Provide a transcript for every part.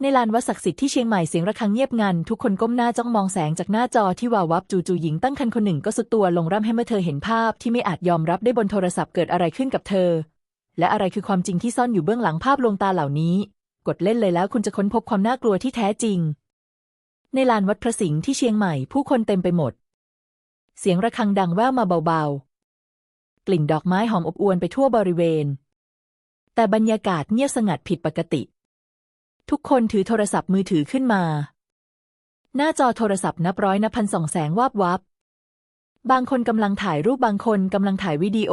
ในลานวัดศักดิ์สิทธิ์ที่เชียงใหม่เสียงระฆังเงียบงัน ทุกคนก้มหน้าจ้องมองแสงจากหน้าจอที่วาววับจู่ๆหญิงตั้งครรภ์คนหนึ่งก็สุดตัวลงร่ำให้เมื่อเธอเห็นภาพที่ไม่อาจยอมรับได้บนโทรศัพท์เกิดอะไรขึ้นกับเธอ และอะไรคือความจริงที่ซ่อนอยู่เบื้องหลังภาพลวงตาเหล่านี้ กดเล่นเลยแล้วคุณจะค้นพบความน่ากลัวที่แท้จริง ในลานวัดพระสิงห์ที่เชียงใหม่ผู้คนเต็มไปหมด เสียงระฆังดังแว่วมาเบาๆ กลิ่นดอกไม้หอมอบอวลไปทั่วบริเวณ แต่บรรยากาศเงียบสงัดผิดปกติ ทุกคนถือโทรศัพท์มือถือขึ้นมา หน้าจอโทรศัพท์นับร้อยนับพันส่องแสงวาบวับ บางคนกำลังถ่ายรูปบางคนกำลังถ่ายวิดีโอ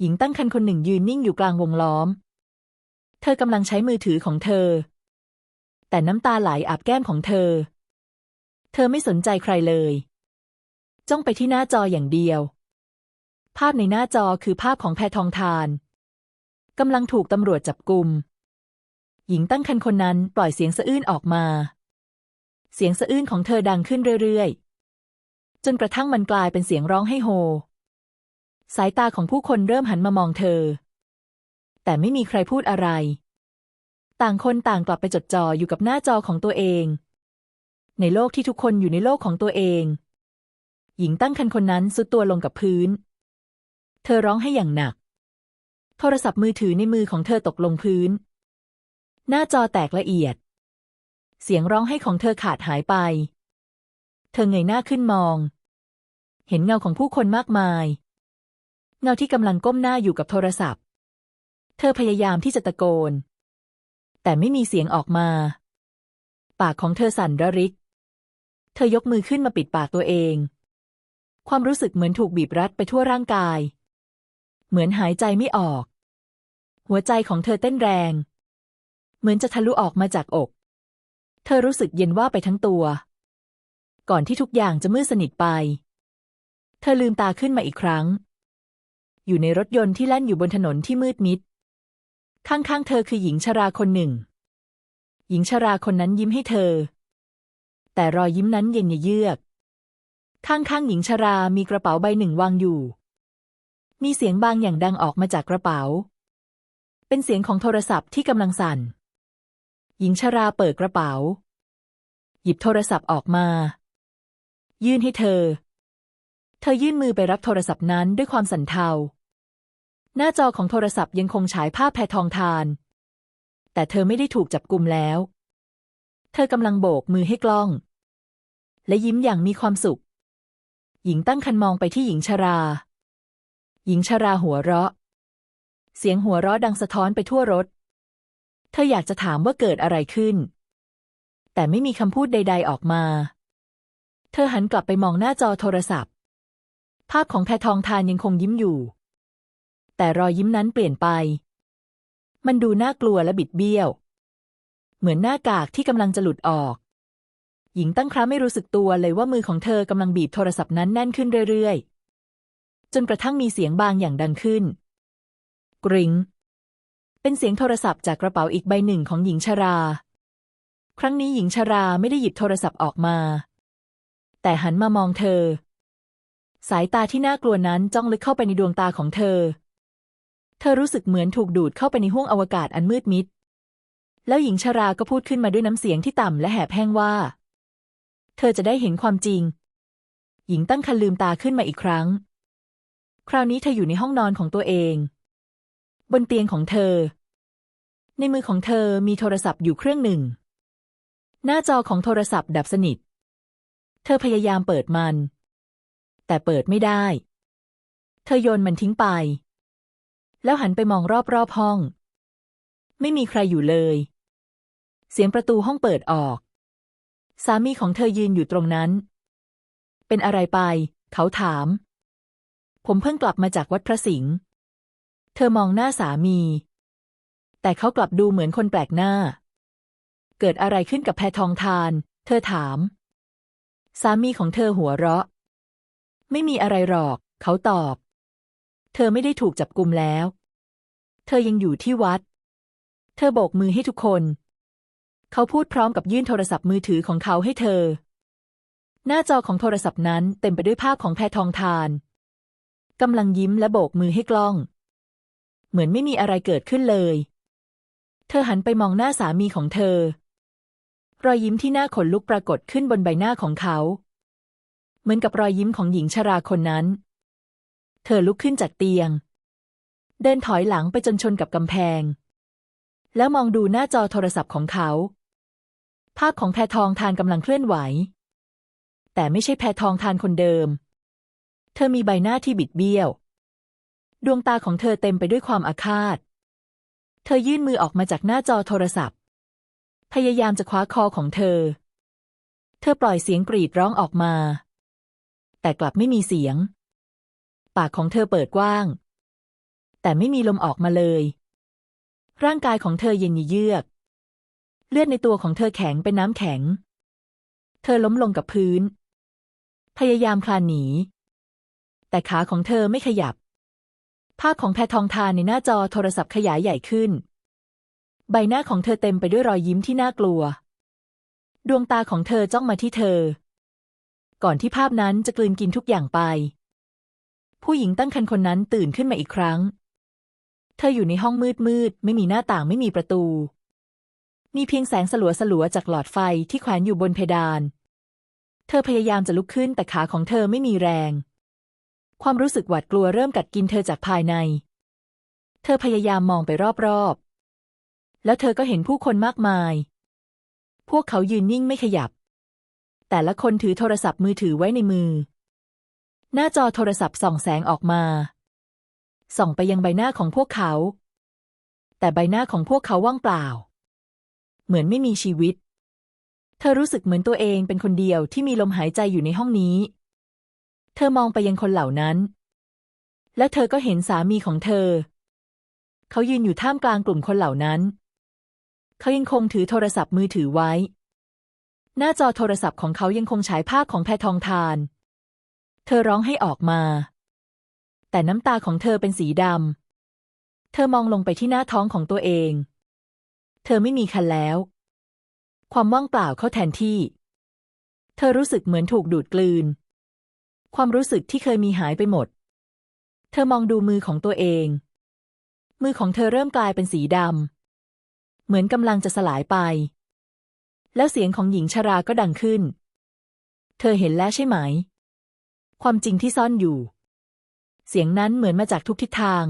หญิงตั้งครรภ์คนหนึ่งยืนนิ่งอยู่กลางวงล้อม เธอกำลังใช้มือถือของเธอ แต่น้ำตาไหลอาบแก้มของเธอ เธอไม่สนใจใครเลย จ้องไปที่หน้าจออย่างเดียว ภาพในหน้าจอคือภาพของแพทองทานกำลังถูกตำรวจจับกุม หญิงตั้งครรภ์คนนั้นปล่อยเสียงสะอื้นออกมา เสียงสะอื้นของเธอดังขึ้นเรื่อยๆ จนกระทั่งมันกลายเป็นเสียงร้องให้โฮ สายตาของผู้คนเริ่มหันมามองเธอ แต่ไม่มีใครพูดอะไร ต่างคนต่างกลับไปจดจ่ออยู่กับหน้าจอของตัวเอง ในโลกที่ทุกคนอยู่ในโลกของตัวเอง หญิงตั้งครรภ์คนนั้นสุดตัวลงกับพื้น เธอร้องให้อย่างหนัก โทรศัพท์มือถือในมือของเธอตกลงพื้น หน้าจอแตกละเอียด เสียงร้องให้ของเธอขาดหายไป เธอเงยหน้าขึ้นมอง เห็นเงาของผู้คนมากมาย เงาที่กำลังก้มหน้าอยู่กับโทรศัพท์ เธอพยายามที่จะตะโกน แต่ไม่มีเสียงออกมา ปากของเธอสั่นระริก เธอยกมือขึ้นมาปิดปากตัวเอง ความรู้สึกเหมือนถูกบีบรัดไปทั่วร่างกาย เหมือนหายใจไม่ออก หัวใจของเธอเต้นแรง เหมือนจะทะลุออกมาจากอก เธอรู้สึกเย็นว่าไปทั้งตัว ก่อนที่ทุกอย่างจะมืดสนิทไป เธอลืมตาขึ้นมาอีกครั้ง อยู่ในรถยนต์ที่แล่นอยู่บนถนนที่มืดมิด ข้างๆ เธอคือหญิงชราคนหนึ่ง หญิงชราคนนั้นยิ้มให้เธอ แต่รอยยิ้มนั้นเย็นเยือก ข้างๆ หญิงชรามีกระเป๋าใบหนึ่งวางอยู่ มีเสียงบางอย่างดังออกมาจากกระเป๋า เป็นเสียงของโทรศัพท์ที่กำลังสั่น หญิงชราเปิดกระเป๋า หยิบโทรศัพท์ออกมา ยื่นให้เธอ เธอยื่นมือไปรับโทรศัพท์นั้นด้วยความสั่นเทา หน้าจอของโทรศัพท์ยังคงฉายภาพแพทองทาน แต่เธอไม่ได้ถูกจับกลุมแล้ว เธอกำลังโบกมือให้กล้อง และยิ้มอย่างมีความสุข หญิงตั้งคันมองไปที่หญิงชรา หญิงชราหัวเราะ เสียงหัวเราะดังสะท้อนไปทั่วรถ เธออยากจะถามว่าเกิดอะไรขึ้น แต่ไม่มีคำพูดใด ๆออกมา เธอหันกลับไปมองหน้าจอโทรศัพท์ ภาพของแพทองทานยังคงยิ้มอยู่ แต่รอยยิ้มนั้นเปลี่ยนไป มันดูน่ากลัวและบิดเบี้ยว เหมือนหน้ากากที่กำลังจะหลุดออก หญิงตั้งคร้ไม่รู้สึกตัวเลยว่ามือของเธอกำลังบีบโทรศัพท์นั้นแน่นขึ้นเรื่อยๆ จนกระทั่งมีเสียงบางอย่างดังขึ้น กริง้ง เป็นเสียงโทรศัพท์จากกระเป๋าอีกใบหนึ่งของหญิงชรา ครั้งนี้หญิงชราไม่ได้หยิบโทรศัพท์ออกมา แต่หันมามองเธอ สายตาที่น่ากลัวนั้นจ้องลึกเข้าไปในดวงตาของเธอ เธอรู้สึกเหมือนถูกดูดเข้าไปในห้วงอวกาศอันมืดมิด แล้วหญิงชราก็พูดขึ้นมาด้วยน้ำเสียงที่ต่ำและแหบแห้งว่า เธอจะได้เห็นความจริง หญิงตั้งคันลืมตาขึ้นมาอีกครั้ง คราวนี้เธออยู่ในห้องนอนของตัวเองบนเตียงของเธอ ในมือของเธอมีโทรศัพท์อยู่เครื่องหนึ่ง หน้าจอของโทรศัพท์ดับสนิท เธอพยายามเปิดมัน แต่เปิดไม่ได้ เธอโยนมันทิ้งไป แล้วหันไปมองรอบๆห้อง ไม่มีใครอยู่เลย เสียงประตูห้องเปิดออก สามีของเธอยืนอยู่ตรงนั้น เป็นอะไรไป เขาถาม ผมเพิ่งกลับมาจากวัดพระสิงห์ เธอมองหน้าสามี แต่เขากลับดูเหมือนคนแปลกหน้า เกิดอะไรขึ้นกับแพทองทาน เธอถาม สามีของเธอหัวเราะ ไม่มีอะไรหรอก เขาตอบ เธอไม่ได้ถูกจับกลุมแล้ว เธอยังอยู่ที่วัด เธอโบกมือให้ทุกคน เขาพูดพร้อมกับยื่นโทรศัพท์มือถือของเขาให้เธอ หน้าจอของโทรศัพท์นั้นเต็มไปด้วยภาพของแพทองทานกำลังยิ้มและโบกมือให้กล้อง เหมือนไม่มีอะไรเกิดขึ้นเลย เธอหันไปมองหน้าสามีของเธอ รอยยิ้มที่หน่าขนลุกปรากฏขึ้นบนใบหน้าของเขา เหมือนกับรอยยิ้มของหญิงชราคนนั้น เธอลุกขึ้นจากเตียง เดินถอยหลังไปจนชนกับกำแพง แล้วมองดูหน้าจอโทรศัพท์ของเขา ภาพของแพทองทานกำลังเคลื่อนไหว แต่ไม่ใช่แพทองทานคนเดิม เธอมีใบหน้าที่บิดเบี้ยว ดวงตาของเธอเต็มไปด้วยความอาฆาต เธอยื่นมือออกมาจากหน้าจอโทรศัพท์ พยายามจะคว้าคอของเธอ เธอปล่อยเสียงกรีดร้องออกมา แต่กลับไม่มีเสียง ปากของเธอเปิดกว้าง แต่ไม่มีลมออกมาเลย ร่างกายของเธอเย็นเยือก เลือดในตัวของเธอแข็งเป็นน้ำแข็ง เธอล้มลงกับพื้น พยายามคลานหนี แต่ขาของเธอไม่ขยับ ภาพของแพทองทานในหน้าจอโทรศัพท์ขยายใหญ่ขึ้น ใบหน้าของเธอเต็มไปด้วยรอยยิ้มที่น่ากลัว ดวงตาของเธอจ้องมาที่เธอ ก่อนที่ภาพนั้นจะกลืนกินทุกอย่างไป ผู้หญิงตั้งครรภ์คนนั้นตื่นขึ้นมาอีกครั้ง เธออยู่ในห้องมืดมืด ไม่มีหน้าต่างไม่มีประตู มีเพียงแสงสลัวสลัวจากหลอดไฟที่แขวนอยู่บนเพดาน เธอพยายามจะลุกขึ้นแต่ขาของเธอไม่มีแรง ความรู้สึกหวาดกลัวเริ่มกัดกินเธอจากภายใน เธอพยายามมองไปรอบๆ แล้วเธอก็เห็นผู้คนมากมาย พวกเขายืนนิ่งไม่ขยับ แต่ละคนถือโทรศัพท์มือถือไว้ในมือ หน้าจอโทรศัพท์ส่องแสงออกมา ส่องไปยังใบหน้าของพวกเขา แต่ใบหน้าของพวกเขาว่างเปล่า เหมือนไม่มีชีวิต เธอรู้สึกเหมือนตัวเองเป็นคนเดียวที่มีลมหายใจอยู่ในห้องนี้ เธอมองไปยังคนเหล่านั้น และเธอก็เห็นสามีของเธอ เขายืนอยู่ท่ามกลางกลุ่มคนเหล่านั้น เขายังคงถือโทรศัพท์มือถือไว้ หน้าจอโทรศัพท์ของเขายังคงฉายภาพของแพทองทาน เธอร้องให้ออกมา แต่น้ำตาของเธอเป็นสีดำ เธอมองลงไปที่หน้าท้องของตัวเอง เธอไม่มีคันแล้ว ความว่างเปล่าเข้าแทนที่ เธอรู้สึกเหมือนถูกดูดกลืน ความรู้สึกที่เคยมีหายไปหมด เธอมองดูมือของตัวเอง มือของเธอเริ่มกลายเป็นสีดำ เหมือนกำลังจะสลายไป แล้วเสียงของหญิงชราก็ดังขึ้น เธอเห็นแล้วใช่ไหม ความจริงที่ซ่อนอยู่ เสียงนั้นเหมือนมาจากทุกทิศทาง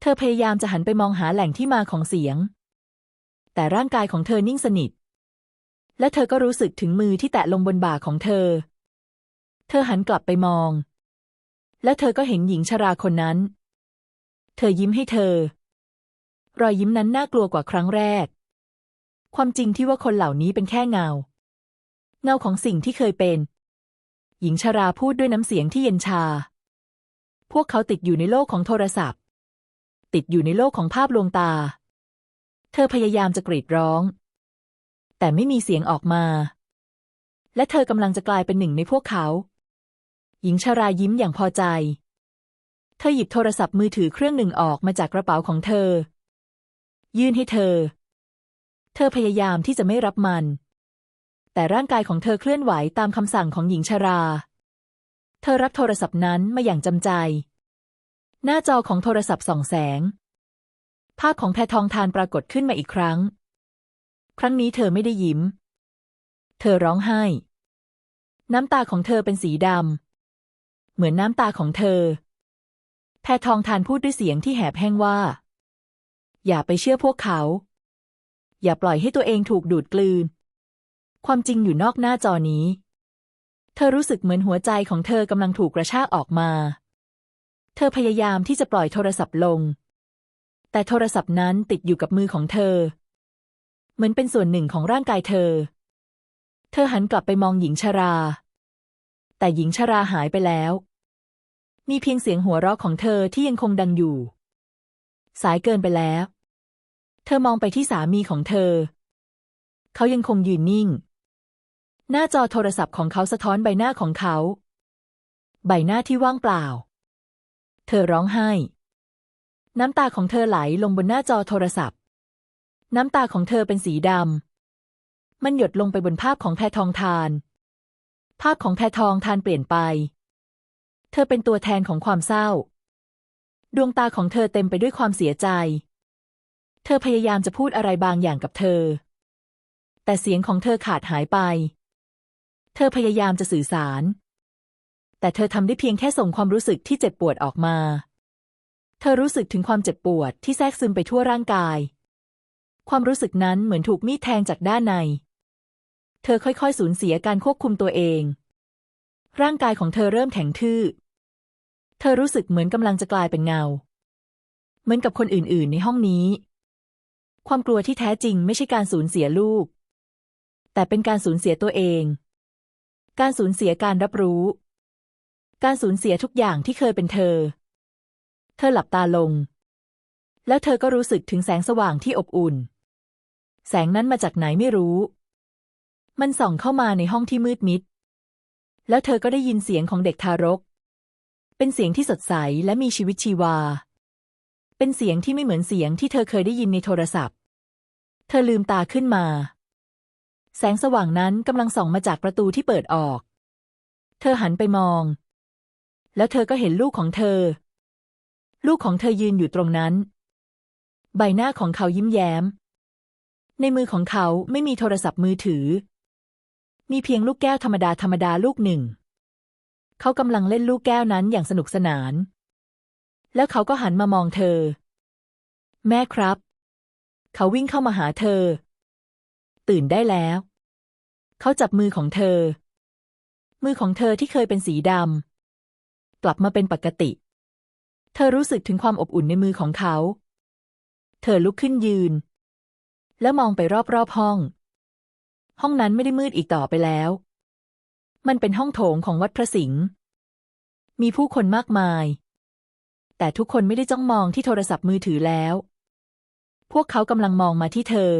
เธอพยายามจะหันไปมองหาแหล่งที่มาของเสียง แต่ร่างกายของเธอนิ่งสนิทและเธอก็รู้สึกถึงมือที่แตะลงบนบ่าของเธอ เธอหันกลับไปมอง และเธอก็เห็นหญิงชราคนนั้น เธอยิ้มให้เธอ รอยยิ้มนั้นน่ากลัวกว่าครั้งแรก ความจริงที่ว่าคนเหล่านี้เป็นแค่เงา เงาของสิ่งที่เคยเป็น หญิงชราพูดด้วยน้ำเสียงที่เย็นชา พวกเขาติดอยู่ในโลกของโทรศัพท์ ติดอยู่ในโลกของภาพลวงตา เธอพยายามจะกรีดร้อง แต่ไม่มีเสียงออกมาและเธอกำลังจะกลายเป็นหนึ่งในพวกเขา หญิงชรายิ้มอย่างพอใจ เธอหยิบโทรศัพท์มือถือเครื่องหนึ่งออกมาจากกระเป๋าของเธอ ยื่นให้เธอ เธอพยายามที่จะไม่รับมัน แต่ร่างกายของเธอเคลื่อนไหวตามคำสั่งของหญิงชรา เธอรับโทรศัพท์นั้นมาอย่างจำใจ หน้าจอของโทรศัพท์ส่องแสง ภาพของแพทองทานปรากฏขึ้นมาอีกครั้ง ครั้งนี้เธอไม่ได้ยิ้ม เธอร้องไห้ น้ำตาของเธอเป็นสีดำ เหมือนน้ำตาของเธอ แพทองทานพูดด้วยเสียงที่แหบแห้งว่า อย่าไปเชื่อพวกเขา อย่าปล่อยให้ตัวเองถูกดูดกลืน ความจริงอยู่นอกหน้าจอนี้ เธอรู้สึกเหมือนหัวใจของเธอกำลังถูกกระชากออกมา เธอพยายามที่จะปล่อยโทรศัพท์ลง แต่โทรศัพท์นั้นติดอยู่กับมือของเธอ เหมือนเป็นส่วนหนึ่งของร่างกายเธอ เธอหันกลับไปมองหญิงชรา แต่หญิงชราหายไปแล้ว มีเพียงเสียงหัวเราะของเธอที่ยังคงดังอยู่ สายเกินไปแล้ว เธอมองไปที่สามีของเธอ เขายังคงยืนนิ่ง หน้าจอโทรศัพท์ของเขาสะท้อนใบหน้าของเขา ใบหน้าที่ว่างเปล่า เธอร้องไห้ น้ำตาของเธอไหลลงบนหน้าจอโทรศัพท์ น้ำตาของเธอเป็นสีดำมันหยดลงไปบนภาพของแพทองทาน ภาพของแพทองทานเปลี่ยนไป เธอเป็นตัวแทนของความเศร้า ดวงตาของเธอเต็มไปด้วยความเสียใจ เธอพยายามจะพูดอะไรบางอย่างกับเธอ แต่เสียงของเธอขาดหายไป เธอพยายามจะสื่อสาร แต่เธอทำได้เพียงแค่ส่งความรู้สึกที่เจ็บปวดออกมา เธอรู้สึกถึงความเจ็บปวดที่แทรกซึมไปทั่วร่างกาย ความรู้สึกนั้นเหมือนถูกมีดแทงจากด้านใน เธอค่อยๆ สูญเสียการควบคุมตัวเอง ร่างกายของเธอเริ่มแข็งทื่อ เธอรู้สึกเหมือนกำลังจะกลายเป็นเงา เหมือนกับคนอื่นๆ ในห้องนี้ ความกลัวที่แท้จริงไม่ใช่การสูญเสียลูก แต่เป็นการสูญเสียตัวเอง การสูญเสียการรับรู้ การสูญเสียทุกอย่างที่เคยเป็นเธอ เธอหลับตาลง แล้วเธอก็รู้สึกถึงแสงสว่างที่อบอุ่น แสงนั้นมาจากไหนไม่รู้ มันส่องเข้ามาในห้องที่มืดมิด แล้วเธอก็ได้ยินเสียงของเด็กทารก เป็นเสียงที่สดใสและมีชีวิตชีวา เป็นเสียงที่ไม่เหมือนเสียงที่เธอเคยได้ยินในโทรศัพท์ เธอลืมตาขึ้นมา แสงสว่างนั้นกำลังส่องมาจากประตูที่เปิดออก เธอหันไปมอง แล้วเธอก็เห็นลูกของเธอ ลูกของเธอยืนอยู่ตรงนั้น ใบหน้าของเขายิ้มแย้ม ในมือของเขาไม่มีโทรศัพท์มือถือ มีเพียงลูกแก้วธรรมดาธรรมดาลูกหนึ่ง เขากำลังเล่นลูกแก้วนั้นอย่างสนุกสนาน แล้วเขาก็หันมามองเธอ แม่ครับ เขาวิ่งเข้ามาหาเธอ ตื่นได้แล้ว เขาจับมือของเธอ มือของเธอที่เคยเป็นสีดำกลับมาเป็นปกติ เธอรู้สึกถึงความอบอุ่นในมือของเขา เธอลุกขึ้นยืน แล้วมองไปรอบๆห้อง ห้องนั้นไม่ได้มืดอีกต่อไปแล้ว มันเป็นห้องโถงของวัดพระสิงห์ มีผู้คนมากมาย แต่ทุกคนไม่ได้จ้องมองที่โทรศัพท์มือถือแล้ว พวกเขากำลังมองมาที่เธอ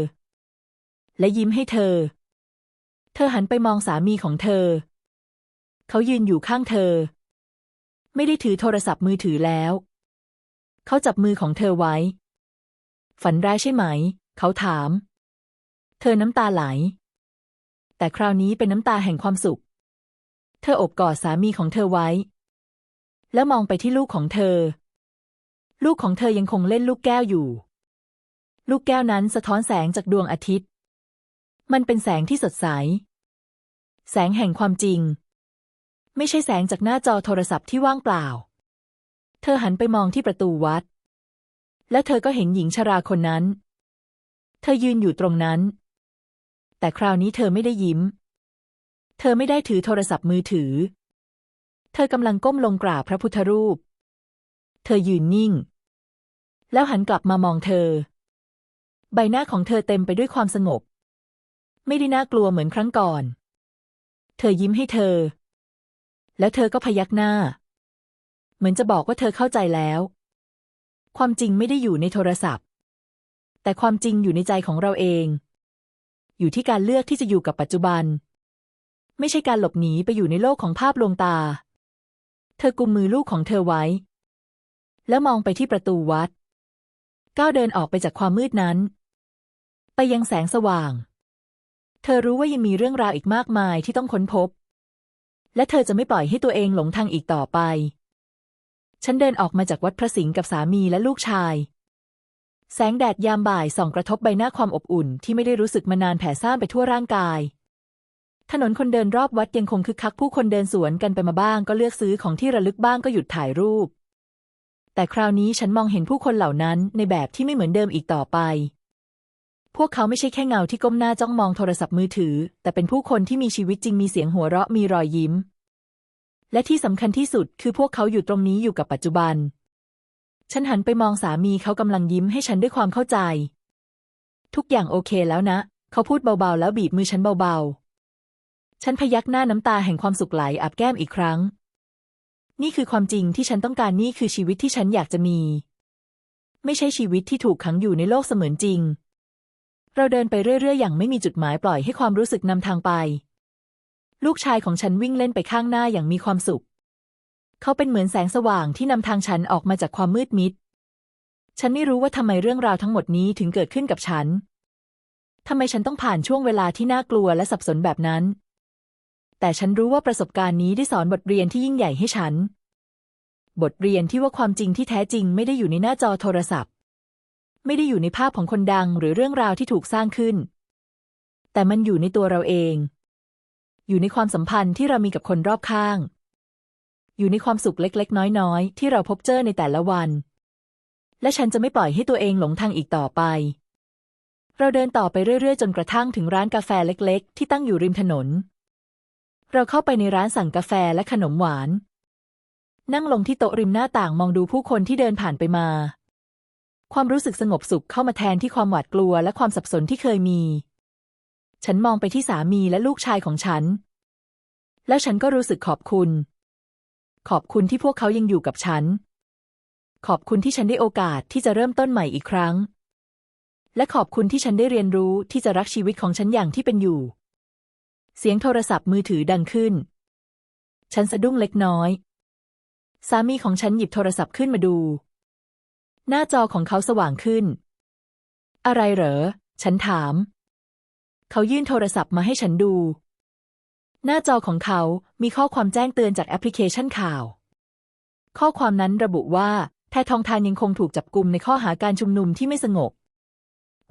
และยิ้มให้เธอ เธอหันไปมองสามีของเธอ เขายืนอยู่ข้างเธอ ไม่ได้ถือโทรศัพท์มือถือแล้ว เขาจับมือของเธอไว้ ฝันร้ายใช่ไหม เขาถาม เธอน้ำตาไหล แต่คราวนี้เป็นน้ำตาแห่งความสุข เธออบกอดสามีของเธอไว้ แล้วมองไปที่ลูกของเธอ ลูกของเธอยังคงเล่นลูกแก้วอยู่ ลูกแก้วนั้นสะท้อนแสงจากดวงอาทิตย์ มันเป็นแสงที่สดใส แสงแห่งความจริง ไม่ใช่แสงจากหน้าจอโทรศัพท์ที่ว่างเปล่า เธอหันไปมองที่ประตูวัด แล้วเธอก็เห็นหญิงชราคนนั้น เธอยืนอยู่ตรงนั้น แต่คราวนี้เธอไม่ได้ยิ้ม เธอไม่ได้ถือโทรศัพท์มือถือ เธอกำลังก้มลงกราบพระพุทธรูป เธอยืนนิ่ง แล้วหันกลับมามองเธอ ใบหน้าของเธอเต็มไปด้วยความสงบ ไม่ได้น่ากลัวเหมือนครั้งก่อน เธอยิ้มให้เธอ แล้วเธอก็พยักหน้า เหมือนจะบอกว่าเธอเข้าใจแล้ว ความจริงไม่ได้อยู่ในโทรศัพท์ แต่ความจริงอยู่ในใจของเราเอง อยู่ที่การเลือกที่จะอยู่กับปัจจุบัน ไม่ใช่การหลบหนีไปอยู่ในโลกของภาพลวงตา เธอกุมมือลูกของเธอไว้ แล้วมองไปที่ประตูวัด ก้าวเดินออกไปจากความมืดนั้น ไปยังแสงสว่าง เธอรู้ว่ายังมีเรื่องราวอีกมากมายที่ต้องค้นพบ และเธอจะไม่ปล่อยให้ตัวเองหลงทางอีกต่อไป ฉันเดินออกมาจากวัดพระสิงห์กับสามีและลูกชาย แสงแดดยามบ่ายส่องกระทบใบหน้าความอบอุ่น ที่ไม่ได้รู้สึกมานานแผ่ซ่านไปทั่วร่างกาย ถนนคนเดินรอบวัดยังคงคึกคักผู้คนเดินสวนกันไปมาบ้าง ก็เลือกซื้อของที่ระลึกบ้างก็หยุดถ่ายรูป แต่คราวนี้ฉันมองเห็นผู้คนเหล่านั้นในแบบที่ไม่เหมือนเดิมอีกต่อไป พวกเขาไม่ใช่แค่เงาที่ก้มหน้าจ้องมองโทรศัพท์มือถือ แต่เป็นผู้คนที่มีชีวิตจริงมีเสียงหัวเราะมีรอยยิ้ม และที่สำคัญที่สุดคือพวกเขาอยู่ตรงนี้อยู่กับปัจจุบัน ฉันหันไปมองสามีเขากำลังยิ้มให้ฉันด้วยความเข้าใจ ทุกอย่างโอเคแล้วนะ เขาพูดเบาๆ แล้วบีบมือฉันเบาๆ ฉันพยักหน้าน้ำตาแห่งความสุขไหลอาบแก้มอีกครั้ง นี่คือความจริงที่ฉันต้องการนี่คือชีวิตที่ฉันอยากจะมี ไม่ใช่ชีวิตที่ถูกขังอยู่ในโลกเสมือนจริง เราเดินไปเรื่อยๆ อย่างไม่มีจุดหมายปล่อยให้ความรู้สึกนำทางไป ลูกชายของฉันวิ่งเล่นไปข้างหน้าอย่างมีความสุข เขาเป็นเหมือนแสงสว่างที่นำทางฉันออกมาจากความมืดมิด ฉันไม่รู้ว่าทำไมเรื่องราวทั้งหมดนี้ถึงเกิดขึ้นกับฉันทำไมฉันต้องผ่านช่วงเวลาที่น่ากลัวและสับสนแบบนั้น แต่ฉันรู้ว่าประสบการณ์นี้ได้สอนบทเรียนที่ยิ่งใหญ่ให้ฉัน บทเรียนที่ว่าความจริงที่แท้จริงไม่ได้อยู่ในหน้าจอโทรศัพท์ ไม่ได้อยู่ในภาพของคนดังหรือเรื่องราวที่ถูกสร้างขึ้น แต่มันอยู่ในตัวเราเอง อยู่ในความสัมพันธ์ที่เรามีกับคนรอบข้าง อยู่ในความสุขเล็กๆ น้อยๆ ที่เราพบเจอในแต่ละวัน และฉันจะไม่ปล่อยให้ตัวเองหลงทางอีกต่อไป เราเดินต่อไปเรื่อยๆ จนกระทั่งถึงร้านกาแฟเล็กๆ ที่ตั้งอยู่ริมถนน เราเข้าไปในร้านสั่งกาแฟและขนมหวาน นั่งลงที่โต๊ะริมหน้าต่างมองดูผู้คนที่เดินผ่านไปมา ความรู้สึกสงบสุขเข้ามาแทนที่ความหวาดกลัวและความสับสนที่เคยมี ฉันมองไปที่สามีและลูกชายของฉัน แล้วฉันก็รู้สึกขอบคุณ ขอบคุณที่พวกเขายังอยู่กับฉัน ขอบคุณที่ฉันได้โอกาสที่จะเริ่มต้นใหม่อีกครั้ง และขอบคุณที่ฉันได้เรียนรู้ที่จะรักชีวิตของฉันอย่างที่เป็นอยู่ เสียงโทรศัพท์มือถือดังขึ้น ฉันสะดุ้งเล็กน้อย สามีของฉันหยิบโทรศัพท์ขึ้นมาดู หน้าจอของเขาสว่างขึ้น อะไรเหรอ ฉันถาม เขายื่นโทรศัพท์มาให้ฉันดู หน้าจอของเขา มีข้อความแจ้งเตือนจากแอปพลิเคชันข่าว ข้อความนั้นระบุว่า แพทองทานยังคงถูกจับกลุ่มในข้อหาการชุมนุมที่ไม่สงบ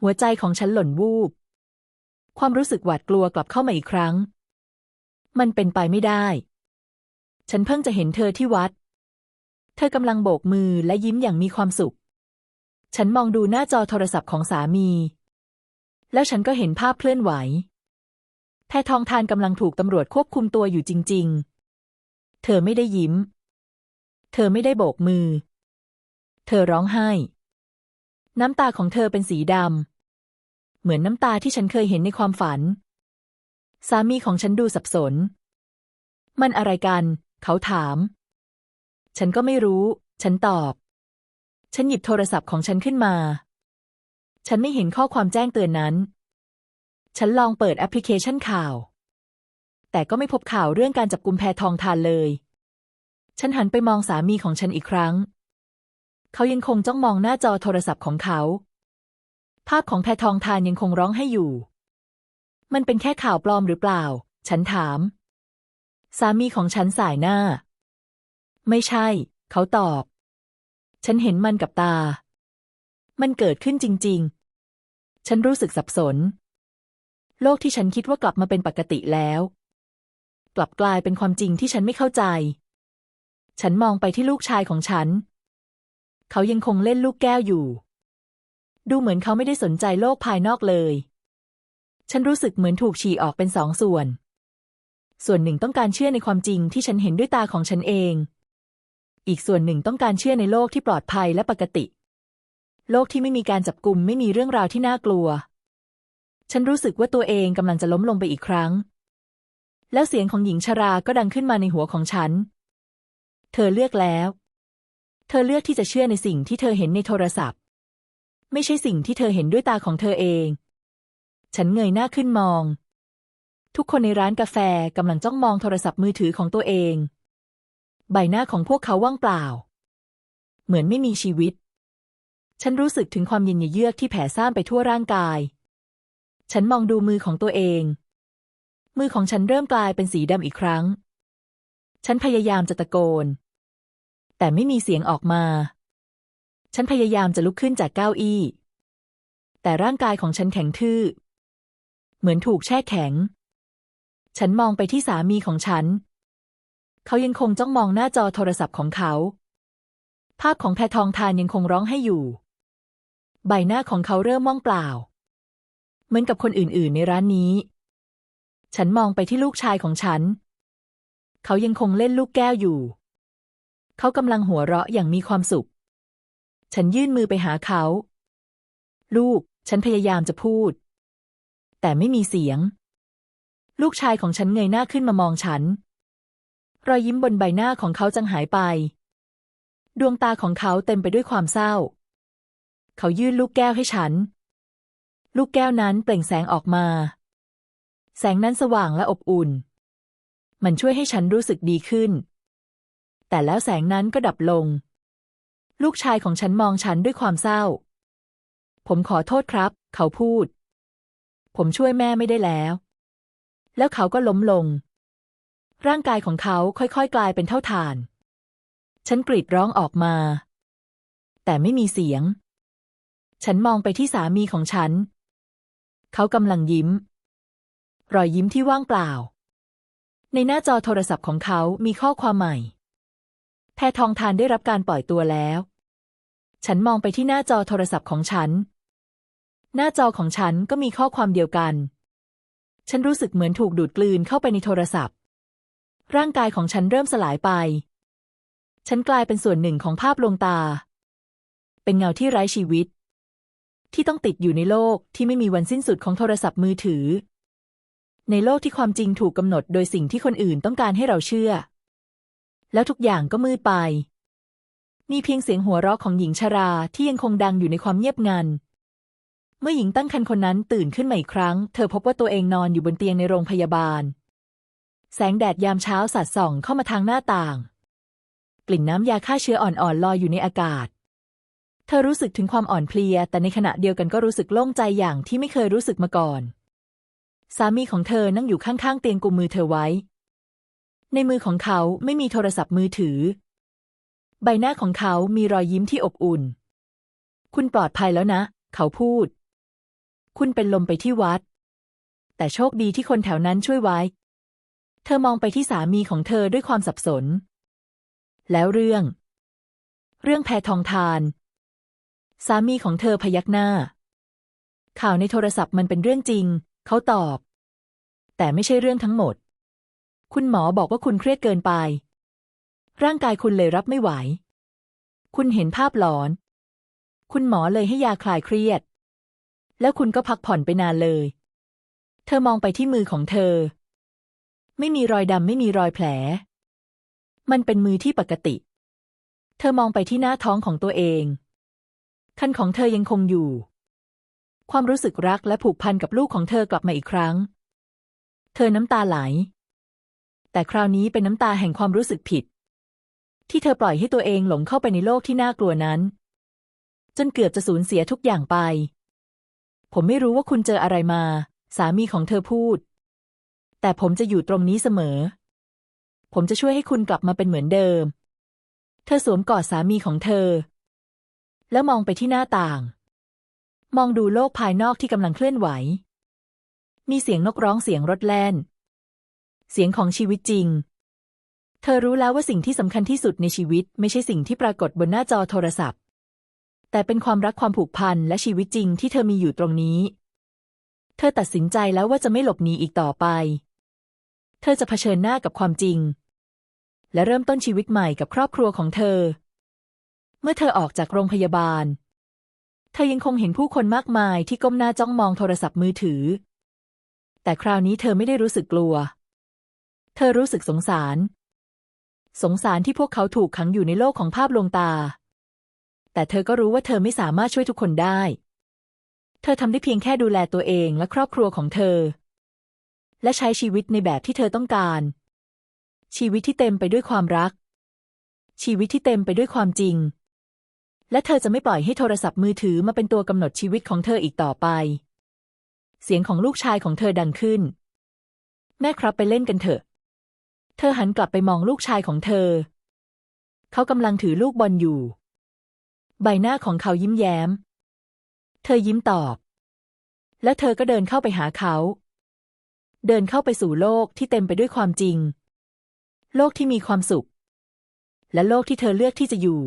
หัวใจของฉันหล่นวูบ ความรู้สึกหวาดกลัวกลับเข้ามาอีกครั้ง มันเป็นไปไม่ได้ ฉันเพิ่งจะเห็นเธอที่วัด เธอกำลังโบกมือและยิ้มอย่างมีความสุข ฉันมองดูหน้าจอโทรศัพท์ของสามี แล้วฉันก็เห็นภาพเคลื่อนไหว แพทองทานกำลังถูกตำรวจควบคุมตัวอยู่จริง ๆ เธอไม่ได้ยิ้ม เธอไม่ได้โบกมือ เธอร้องไห้ น้ำตาของเธอเป็นสีดำ เหมือนน้ำตาที่ฉันเคยเห็นในความฝัน สามีของฉันดูสับสน มันอะไรกัน เขาถาม ฉันก็ไม่รู้ ฉันตอบ ฉันหยิบโทรศัพท์ของฉันขึ้นมา ฉันไม่เห็นข้อความแจ้งเตือนนั้น ฉันลองเปิดแอปพลิเคชันข่าว แต่ก็ไม่พบข่าวเรื่องการจับกุมแพทองทานเลย ฉันหันไปมองสามีของฉันอีกครั้ง เขายังคงจ้องมองหน้าจอโทรศัพท์ของเขา ภาพของแพทองทานยังคงร้องให้อยู่ มันเป็นแค่ข่าวปลอมหรือเปล่า ฉันถาม สามีของฉันสายหน้า ไม่ใช่ เขาตอบ ฉันเห็นมันกับตา มันเกิดขึ้นจริง ๆ ฉันรู้สึกสับสน โลกที่ฉันคิดว่ากลับมาเป็นปกติแล้ว กลับกลายเป็นความจริงที่ฉันไม่เข้าใจ ฉันมองไปที่ลูกชายของฉัน เขายังคงเล่นลูกแก้วอยู่ ดูเหมือนเขาไม่ได้สนใจโลกภายนอกเลย ฉันรู้สึกเหมือนถูกฉี่ออกเป็นสองส่วน ส่วนหนึ่งต้องการเชื่อในความจริงที่ฉันเห็นด้วยตาของฉันเอง อีกส่วนหนึ่งต้องการเชื่อในโลกที่ปลอดภัยและปกติ โลกที่ไม่มีการจับกลุ่มไม่มีเรื่องราวที่น่ากลัว ฉันรู้สึกว่าตัวเองกำลังจะล้มลงไปอีกครั้ง แล้วเสียงของหญิงชราก็ดังขึ้นมาในหัวของฉัน เธอเลือกแล้ว เธอเลือกที่จะเชื่อในสิ่งที่เธอเห็นในโทรศัพท์ ไม่ใช่สิ่งที่เธอเห็นด้วยตาของเธอเอง ฉันเงยหน้าขึ้นมอง ทุกคนในร้านกาแฟกำลังจ้องมองโทรศัพท์มือถือของตัวเอง ใบหน้าของพวกเขาว่างเปล่า เหมือนไม่มีชีวิต ฉันรู้สึกถึงความเย็นเยือกที่แผ่ซ่านไปทั่วร่างกาย ฉันมองดูมือของตัวเอง มือของฉันเริ่มกลายเป็นสีดำอีกครั้ง ฉันพยายามจะตะโกน แต่ไม่มีเสียงออกมา ฉันพยายามจะลุกขึ้นจากเก้าอี้ แต่ร่างกายของฉันแข็งทื่อ เหมือนถูกแช่แข็ง ฉันมองไปที่สามีของฉัน เขายังคงจ้องมองหน้าจอโทรศัพท์ของเขา ภาพของแพทองทานยังคงร้องให้อยู่ ใบหน้าของเขาเริ่มว่งเปล่า เหมือนกับคนอื่นๆ ในร้านนี้ ฉันมองไปที่ลูกชายของฉัน เขายังคงเล่นลูกแก้วอยู่ เขากำลังหัวเราะอย่างมีความสุข ฉันยื่นมือไปหาเขา ลูก ฉันพยายามจะพูด แต่ไม่มีเสียง ลูกชายของฉันเงยหน้าขึ้นมามองฉัน รอยยิ้มบนใบหน้าของเขาจังหายไป ดวงตาของเขาเต็มไปด้วยความเศร้า เขายื่นลูกแก้วให้ฉัน ลูกแก้วนั้นเปล่งแสงออกมา แสงนั้นสว่างและอบอุ่น มันช่วยให้ฉันรู้สึกดีขึ้น แต่แล้วแสงนั้นก็ดับลง ลูกชายของฉันมองฉันด้วยความเศร้า ผมขอโทษครับ เขาพูด ผมช่วยแม่ไม่ได้แล้ว แล้วเขาก็ล้มลง ร่างกายของเขาค่อยๆ กลายเป็นเท่าฐาน ฉันกรีดร้องออกมา แต่ไม่มีเสียงฉันมองไปที่สามีของฉัน เขากำลังยิ้ม รอยยิ้มที่ว่างเปล่า ในหน้าจอโทรศัพท์ของเขามีข้อความใหม่ แพทองทานได้รับการปล่อยตัวแล้ว ฉันมองไปที่หน้าจอโทรศัพท์ของฉัน หน้าจอของฉันก็มีข้อความเดียวกัน ฉันรู้สึกเหมือนถูกดูดกลืนเข้าไปในโทรศัพท์ ร่างกายของฉันเริ่มสลายไป ฉันกลายเป็นส่วนหนึ่งของภาพลวงตา เป็นเงาที่ไร้ชีวิต ที่ต้องติดอยู่ในโลกที่ไม่มีวันสิ้นสุดของโทรศัพท์มือถือ ในโลกที่ความจริงถูกกำหนดโดยสิ่งที่คนอื่นต้องการให้เราเชื่อ แล้วทุกอย่างก็มืดไป มีเพียงเสียงหัวเราะของหญิงชราที่ยังคงดังอยู่ในความเงียบงันเมื่อหญิงตั้งครรภ์คนนั้นตื่นขึ้นมาอีกครั้ง เธอพบว่าตัวเองนอนอยู่บนเตียงในโรงพยาบาล แสงแดดยามเช้าสาดส่องเข้ามาทางหน้าต่าง กลิ่นน้ำยาฆ่าเชื้ออ่อนๆลอยอยู่ในอากาศ ธอรู้สึกถึงความอ่อนเพลีย แต่ในขณะเดียวกันก็รู้สึกโล่งใจอย่างที่ไม่เคยรู้สึกมาก่อน สามีของเธอนั่งอยู่ข้างๆ เตียงกุมมือเธอไว้ ในมือของเขาไม่มีโทรศัพท์มือถือ ใบหน้าของเขามีรอยยิ้มที่อบอุ่น คุณปลอดภัยแล้วนะ เขาพูด คุณเป็นลมไปที่วัด แต่โชคดีที่คนแถวนั้นช่วยไว้ เธอมองไปที่สามีของเธอด้วยความสับสน แล้วเรื่อง เรื่องแพทองทาน สามีของเธอพยักหน้า ข่าวในโทรศัพท์มันเป็นเรื่องจริง เขาตอบ แต่ไม่ใช่เรื่องทั้งหมด คุณหมอบอกว่าคุณเครียดเกินไป ร่างกายคุณเลยรับไม่ไหว คุณเห็นภาพหลอน คุณหมอเลยให้ยาคลายเครียด แล้วคุณก็พักผ่อนไปนานเลย เธอมองไปที่มือของเธอ ไม่มีรอยดำไม่มีรอยแผล มันเป็นมือที่ปกติ เธอมองไปที่หน้าท้องของตัวเอง คันของเธอยังคงอยู่ ความรู้สึกรักและผูกพันกับลูกของเธอกลับมาอีกครั้ง เธอน้ำตาไหล แต่คราวนี้เป็นน้ำตาแห่งความรู้สึกผิด ที่เธอปล่อยให้ตัวเองหลงเข้าไปในโลกที่น่ากลัวนั้น จนเกือบจะสูญเสียทุกอย่างไป ผมไม่รู้ว่าคุณเจออะไรมา สามีของเธอพูด แต่ผมจะอยู่ตรงนี้เสมอ ผมจะช่วยให้คุณกลับมาเป็นเหมือนเดิม เธอสวมกอดสามีของเธอ แล้วมองไปที่หน้าต่าง มองดูโลกภายนอกที่กำลังเคลื่อนไหว มีเสียงนกร้องเสียงรถแล่น เสียงของชีวิตจริง เธอรู้แล้วว่าสิ่งที่สำคัญที่สุดในชีวิต ไม่ใช่สิ่งที่ปรากฏบนหน้าจอโทรศัพท์ แต่เป็นความรักความผูกพันและชีวิตจริงที่เธอมีอยู่ตรงนี้ เธอตัดสินใจแล้วว่าจะไม่หลบหนีอีกต่อไป เธอจะเผชิญหน้ากับความจริง และเริ่มต้นชีวิตใหม่กับครอบครัวของเธอ เมื่อเธอออกจากโรงพยาบาล เธอยังคงเห็นผู้คนมากมายที่ก้มหน้าจ้องมองโทรศัพท์มือถือ แต่คราวนี้เธอไม่ได้รู้สึกกลัว เธอรู้สึกสงสาร สงสารที่พวกเขาถูกขังอยู่ในโลกของภาพลวงตา แต่เธอก็รู้ว่าเธอไม่สามารถช่วยทุกคนได้ เธอทำได้เพียงแค่ดูแลตัวเองและครอบครัวของเธอ และใช้ชีวิตในแบบที่เธอต้องการ ชีวิตที่เต็มไปด้วยความรัก ชีวิตที่เต็มไปด้วยความจริง และเธอจะไม่ปล่อยให้โทรศัพท์มือถือมาเป็นตัวกำหนดชีวิตของเธออีกต่อไป เสียงของลูกชายของเธอดังขึ้น แม่ครับไปเล่นกันเถอะ เธอหันกลับไปมองลูกชายของเธอ เขากำลังถือลูกบอลอยู่ ใบหน้าของเขายิ้มแย้ม เธอยิ้มตอบ แล้วเธอก็เดินเข้าไปหาเขา เดินเข้าไปสู่โลกที่เต็มไปด้วยความจริง โลกที่มีความสุข และโลกที่เธอเลือกที่จะอยู่